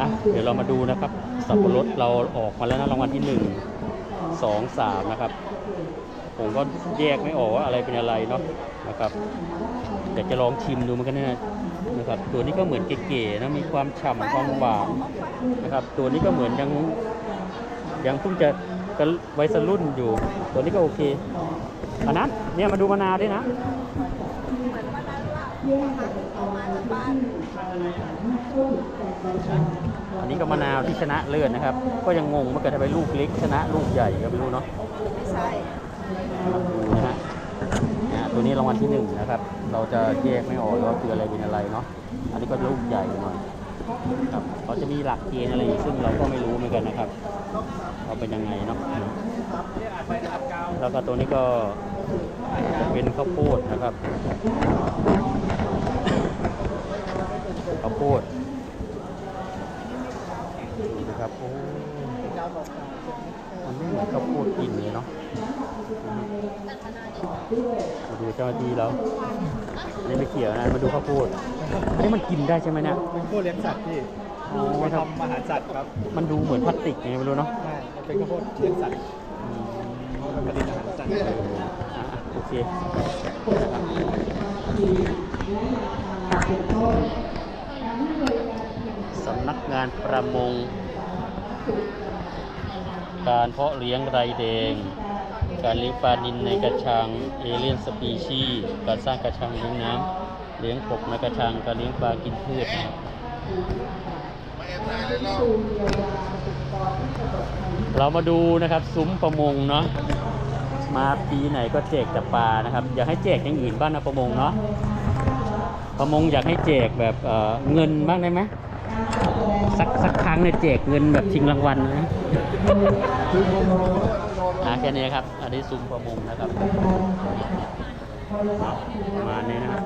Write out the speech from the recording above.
อะเดี๋ยวเรามาดูนะครับสับปะรดเราออกมาแล้วนะรางวัลที่หนึ่งสองสามนะครับ ผมก็แยกไม่ออกว่าอะไรเป็นอะไรเนาะนะครับอยากจะลองชิมดูมือนกันนะนะครับ ตัวนี้ก็เหมือนเก๋ๆนะมีความฉ่ำความหวานนะครับ ตัวนี้ก็เหมือนยังยังเพิ่งจะกระวัยรุ่นอยู่ ตัวนี้ก็โอเคอันนั้นเนี่ยมาดูมะนาวด้วยนะ อันนี้ก็มะนาวที่ชนะเลิศนะครับ ก็ยังงงว่าเกิดทำไมลูกเล็กชนะลูกใหญ่ก็ไม่รู้เนาะไม่ใช่ดูนะฮะอ่าตัวนี้รางวัลที่หนึ่งนะครับ เราจะแยกไม่ออกว่าคืออะไรเป็นอะไรเนาะอันนี้ก็ลูกใหญ่หน่อยครับเขาจะมีหลักเกณฑ์อะไรซึ่งเราก็ไม่รู้เหมือนกันนะครับเขาเป็นยังไงเนาะแล้วก็ตัวนี้ก็จะเป็นข้าวโพดนะครับ ข้าวโพดดูดิ ครับโอ้มันไม่เหมือนข้าวโพดกินเลยเนาะมาดูเจ้าหน้าที่แล้วอันนี่ไม่เกี่ยวนะ มาดูข้าวโพดอันนี้มันกินได้ใช่ไหมเนี่ยเป็นผู้เลี้ยงสัตว์ที่อ๋อไปครับทำอาหารสัตว์ครับ มันดูเหมือนพลาสติกไงไม่รู้เนาะใช่มันเป็นข้าวโพดเลี้ยงสัตว์อืมผลิตอาหารสัตว์อะโอเคสำนักงานประมง การเพาะเลี้ยงไรแดง การเลี้ยงปลานิลในกระชังเอเลียนสปีชีส์การสร้างกระชังเลี้ยงน้ำเลี้ยงกบในกระชังการเลี้ยงปลากินพืชเรามาดูนะครับซุ้มประมงเนาะมาปีไหนก็แจกแต่ปลานะครับ อยากให้แจกอย่างอื่นบ้างนะประมงเนาะประมงอยากให้แจกแบบเเงินบ้างได้ไหม สักสักครั้งเนี่ยแจกเงินแบบชิงรางวัลนะอ่าแค่นี้ครับ อันนี้ซุ้มประมงนะครับประมาณนี้นะครับ